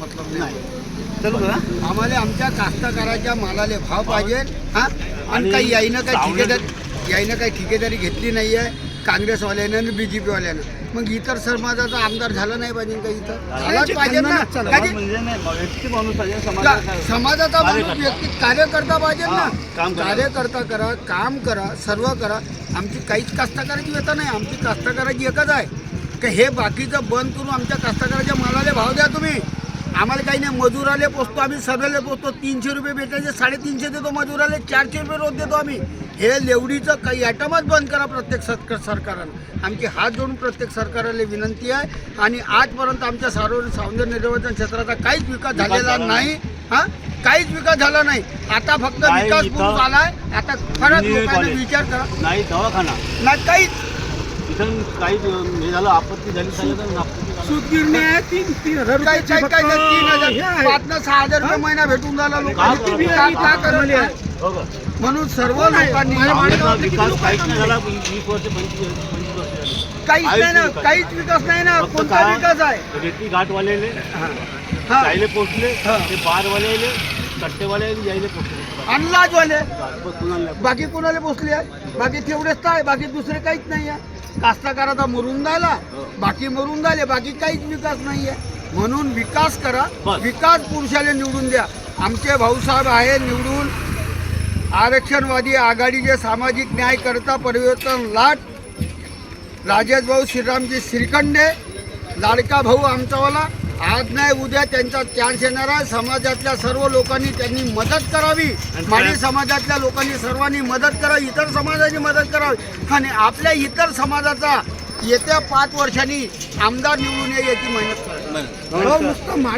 मतलब नाही चलू का आम्हाला आमच्या कास्तकाराच्या मालाले भाव पाहिजे हा? आणि काही याईनं काही ठेकेदारी याईनं काही ठेकेदारी घेतली नाही आहे काँग्रेसवाल्यानं आणि बी जे पीवाल्यानं मग इतर समाजाचा आमदार झाला नाही पाहिजे का इथं? झालाच पाहिजे ना. म्हणजे पाहिजे का- समाजाचा माणूस. व्यक्ती कार्यकर्ता पाहिजे ना. कार्यकर्ता करा काम करा सर्व करा. आमची काहीच कास्तकाराची व्यथा नाही. आमची कास्तकाराची एकच आहे. की हे बाकीचं बंद करून आमच्या कास्तकाराच्या मालाले भाव द्या तुम्ही. आम्हाला काही नाही मजुराले पोचतो आम्ही सर्वेले पोचतो तीनशे रुपये भेटायचे साडेतीनशे देतो मजुराले चारशे रुपये रोज देतो आम्ही. हे लेवडीचं काही ॲटमच बंद करा प्रत्येक सरकार सरकारानं आमची हात जोडून प्रत्येक सरकाराला विनंती आहे. आणि आजपर्यंत आमच्या सार्वजनिक सौंदर्य निर्वचन क्षेत्राचा काहीच विकास झालेला झाला नाही. हा? काहीच विकास झाला नाही. आता फक्त विकास इथं पुरुष आलाय आता खरंच लोकांना. विचार करा. नाही दवाखाना. नाही काहीच. तिथं काही हे झालं आपत्ती झाली तीन तीन हजार काही रुपयाची काही काही फक्त तीन हे हजार आहे. पाच ना सहा हजार रुपये महिना भेटून झाला लोकांना करत नाही? हो का? म्हणून सर्व नाही. लोकांनी माझ्या किती विकास काहीच नाही आहेत? झाला वीस वर्ष पंचवीस पंचवीस वर्ष झाली काहीच नाही ना विकास. काहीच विकास नाही ना फक्त कोणता काय? विकास आहे रेती हा. जायले पोचले हा. ते बारवाले कट्टेवाले यायले पोचले अंदाजवाले बस कुणाला बाकी कोणाला पोचले आहे बाकी तेवढेच तर आहे बाकी दुसरे काहीच नाही आहे कास्तकाराचा मरून राहिला बाकी मरून राहिले बाकी काहीच विकास नाही आहे म्हणून विकास करा. विकास पुरुषाला निवडून द्या. आमचे भाऊसाहेब आहे निवडून आरक्षणवादी आघाडीचे सामाजिक न्याय करता परिवर्तन लाट राजेश भाऊ श्रीरामजी श्रीखंडे लाडका भाऊ आमचावाला आज नाही उद्या त्यांचा चान्स येणार आहे. समाजातल्या सर्व लोकांनी त्यांनी मदत करावी. माळी समाजातल्या लोकांनी सर्वांनी मदत करावी. इतर समाजाची मदत करावी. आणि आपल्या इतर समाजाचा येत्या पाच वर्षांनी आमदार निवडून याची मेहनत करावी. नुसतं